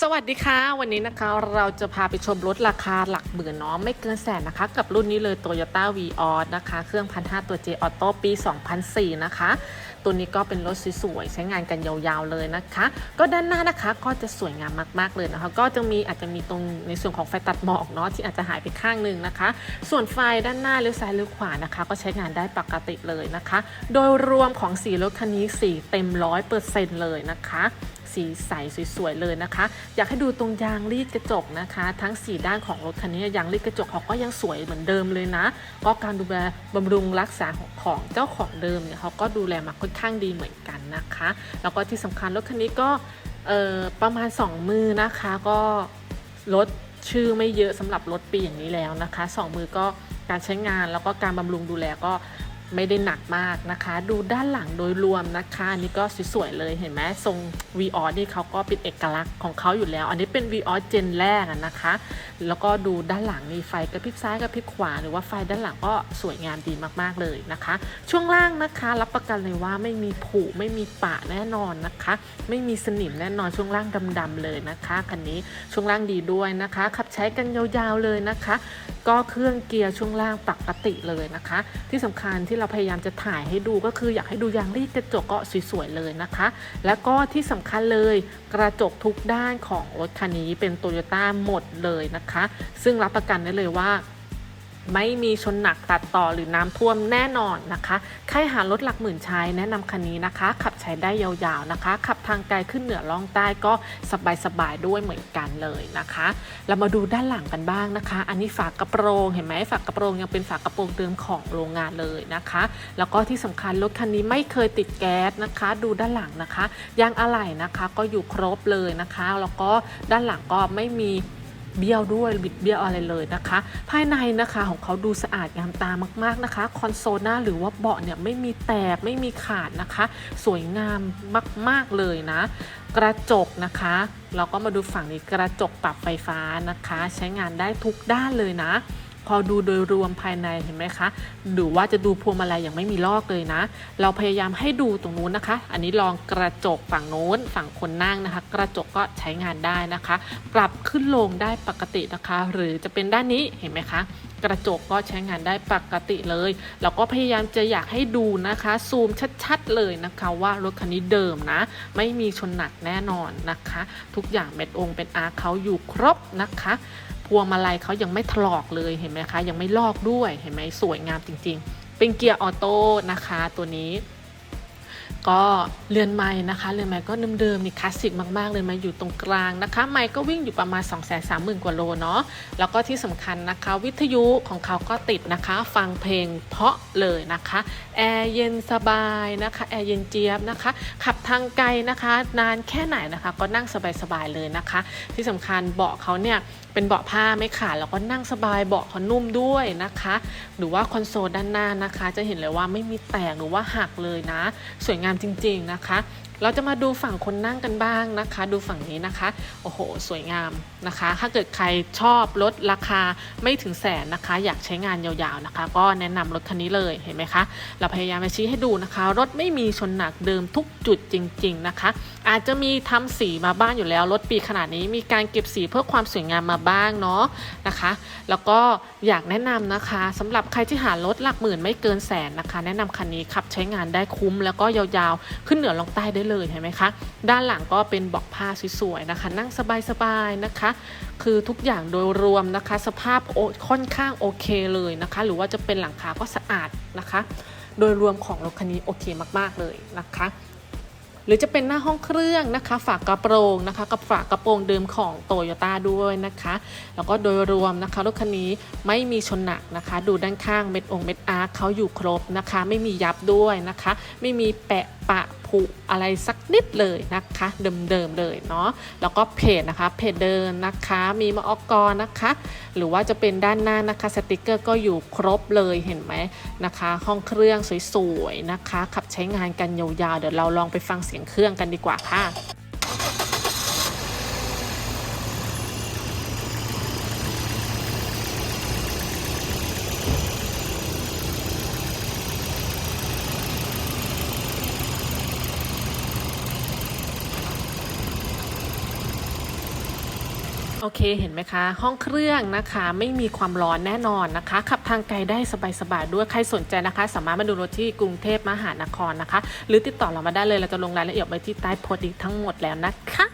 สวัสดีค่ะ วันนี้นะคะเราจะพาไปชมรถราคาหลักหมื่นเนาะไม่เกินแสนนะคะ กับรุ่นนี้เลย Toyota v ีออนะคะ เครื่องพันห้าตัว J Auto ปี 2004 นะคะ ตัวนี้ก็เป็นรถสวยๆ ใช้งานกันยาวๆเลยนะคะ ก็ด้านหน้านะคะก็จะสวยงามมากๆเลยนะคะ ก็จะมีอาจจะมีตรงในส่วนของไฟตัดหมอกเนาะที่อาจจะหายไปข้างหนึ่งนะคะ ส่วนไฟด้านหน้าหรือซ้ายหรือขวานะคะ ก็ใช้งานได้ปกติเลยนะคะ โดยรวมของสีรถคันนี้สีเต็มร้อยเปอร์เซ็นต์เลยนะคะ สีใสสวยๆเลยนะคะ อยากให้ดูตรงยางรีดกระจกนะคะ ทั้ง 4 ด้านของรถคันนี้ยางรีดกระจกเขาก็ยังสวยเหมือนเดิมเลยนะ ก็การดูแลบำรุงรักษาของของเจ้าของเดิมเนี่ยเขาก็ดูแลมาค่อนข้างดีเหมือนกันนะคะ แล้วก็ที่สำคัญรถคันนี้ก็ประมาณ 2 มือนะคะก็รถชื่อไม่เยอะสำหรับรถปีอย่างนี้แล้วนะคะ 2 มือก็การใช้งานแล้วก็การบำรุงดูแลก็ ไม่ได้หนักมากนะคะ ดูด้านหลังโดยรวมนะคะอันนี้ก็สวยๆเลยเห็นไหมทรง v ีออนี่เขาก็เป็นเอกลักษณ์ของเขาอยู่แล้ว อันนี้เป็น v ีออเจนแรกนะคะ แล้วก็ดูด้านหลังมีไฟกระพริบซ้ายกระพริบขวา หรือว่าไฟด้านหลังก็สวยงามดีมากๆเลยนะคะ ช่วงล่างนะคะรับประกันเลยว่าไม่มีผุไม่มีปะแน่นอนนะคะ ไม่มีสนิมแน่นอนช่วงล่างดำๆเลยนะคะคันนี้ช่วงล่างดีด้วยนะคะ ขับใช้กันยาวๆเลยนะคะ ก็เครื่องเกียร์ช่วงล่างปกติเลยนะคะ ที่สำคัญที่เราพยายามจะถ่ายให้ดูก็คืออยากให้ดูยางรีดกระจกก็สวยๆเลยนะคะ แล้วก็ที่สำคัญเลยกระจกทุกด้านของรถคันนี้เป็นโตโยต้าหมดเลยนะคะ ซึ่งรับประกันได้เลยว่า ไม่มีชนหนักตัดต่อหรือน้ำท่วมแน่นอนนะคะใครหารถหลักหมื่นใช้แนะนำคันนี้นะคะ ขับใช้ได้ยาวๆนะคะ ขับทางไกลขึ้นเหนือล่องใต้ก็สบายๆด้วยเหมือนกันเลยนะคะ เรามาดูด้านหลังกันบ้างนะคะ อันนี้ฝากระโปรงเห็นไหมฝากระโปรงยังเป็นฝากระโปรงเดิมของโรงงานเลยนะคะ แล้วก็ที่สำคัญรถคันนี้ไม่เคยติดแก๊สนะคะ ดูด้านหลังนะคะยางอะไหล่นะคะก็อยู่ครบเลยนะคะ แล้วก็ด้านหลังก็ไม่มี เบี้ยวด้วยบิดเบี้ยวอะไรเลยนะคะ ภายในนะคะของเขาดูสะอาดงามตามากๆนะคะ คอนโซลหน้าหรือว่าเบาะเนี่ยไม่มีแตกไม่มีขาดนะคะ สวยงามมากๆเลยนะ กระจกนะคะ เราก็มาดูฝั่งนี้กระจกปรับไฟฟ้านะคะ ใช้งานได้ทุกด้านเลยนะ พอดูโดยรวมภายในเห็นไหมคะหรือว่าจะดูพวงมาลัยอย่างไม่มีลอกเลยนะ เราพยายามให้ดูตรงนู้นนะคะ อันนี้ลองกระจกฝั่งโน้นฝั่งคนนั่งนะคะ กระจกก็ใช้งานได้นะคะ ปรับขึ้นลงได้ปกตินะคะ หรือจะเป็นด้านนี้เห็นไหมคะกระจกก็ใช้งานได้ปกติเลยเราก็พยายามจะอยากให้ดูนะคะ ซูมชัดๆเลยนะคะว่ารถคันนี้เดิมนะ ไม่มีชนหนักแน่นอนนะคะ ทุกอย่างเม็ดองค์เป็นอาร์เขาอยู่ครบนะคะ พวงมาลัยเขายังไม่ถลอกเลยเห็นไหมคะ ยังไม่ลอกด้วยเห็นไหมสวยงามจริง ๆ เป็นเกียร์ออโต้นะคะตัวนี้ ก็เรือนไม้นะคะเรือนไม้ก็เดิมๆนี่คลาสสิกมากๆเลยมาอยู่ตรงกลางนะคะ ไม้ก็วิ่งอยู่ประมาณ 2 3 0 0 0 0 กว่าโลเนาะแล้วก็ที่สำคัญนะคะ วิทยุของเขาก็ติดนะคะ ฟังเพลงเพาะเลยนะคะแอร์เย็นสบายนะคะแอร์เย็นเจี๊ยบนะคะ ขับทางไกลนะคะ นานแค่ไหนนะคะ ก็นั่งสบายๆเลยนะคะ ที่สำคัญเบาะเขาเนี่ยเป็นเบาะผ้าไม่ขาดแล้วก็นั่งสบายเบาะเขานุ่มด้วยนะคะ หรือว่าคอนโซลด้านหน้านะคะ จะเห็นเลยว่าไม่มีแตกหรือว่าหักเลยนะ สวยงามจริง ๆ นะคะเราจะมาดูฝั่งคนนั่งกันบ้างนะคะ ดูฝั่งนี้นะคะ โอ้โห สวยงามนะคะ ถ้าเกิดใครชอบรถราคาไม่ถึงแสนนะคะ อยากใช้งานยาวๆนะคะ ก็แนะนำรถคันนี้เลยเห็นไหมคะ เราพยายามมาชี้ให้ดูนะคะ รถไม่มีชนหนักเดิมทุกจุดจริง ๆนะคะ อาจจะมีทำสีมาบ้างอยู่แล้วรถปีขนาดนี้มีการเก็บสีเพื่อความสวยงามมาบ้างเนาะนะคะ แล้วก็อยากแนะนำนะคะสำหรับใครที่หารถหลักหมื่นไม่เกินแสนนะคะ แนะนำคันนี้ขับใช้งานได้คุ้มแล้วก็ยาวๆ ขึ้นเหนือลงใต้ได้เลยเห็นไหมคะ ด้านหลังก็เป็นบาะผ้าสวยๆนะคะ นั่งสบายๆนะคะ คือทุกอย่างโดยรวมนะคะ สภาพโอค่อนข้างโอเคเลยนะคะ หรือว่าจะเป็นหลังคาก็สะอาดนะคะ โดยรวมของรถคันนี้โอเคมากๆเลยนะคะหรือจะเป็นหน้าห้องเครื่องนะคะ ฝากระโปรงนะคะกับฝากระโปรงเดิมของโตโยต้าด้วยนะคะ แล้วก็โดยรวมนะคะรถคันนี้ไม่มีชนหนักนะคะ ดูด้านข้างเม็ดองเม็ดอาร์เขาอยู่ครบนะคะ ไม่มียับด้วยนะคะ ไม่มีแปะปะุอะไรสักนิดเลยนะคะ เดิมๆเลยเนาะแล้วก็เพจนะคะเพจเดินนะคะมีมาอกรนะคะ หรือว่าจะเป็นด้านหน้านะคะสติกเกอร์ก็อยู่ครบเลยเห็นไหมนะคะ ห้องเครื่องสวยๆนะคะ ขับใช้งานกันยาวๆเดี๋ยวเราลองไปฟังเสียงเครื่องกันดีกว่าค่ะ โอเคเห็นไหมคะ ห้องเครื่องนะคะไม่มีความร้อนแน่นอนนะคะ ขับทางไกลได้สบายๆด้วยใครสนใจนะคะ สามารถมาดูรถที่กรุงเทพมหานครนะคะ หรือติดต่อเรามาได้เลยเราจะลงรายละเอียดไว้ที่ใต้โพสต์อีกทั้งหมดแล้วนะคะ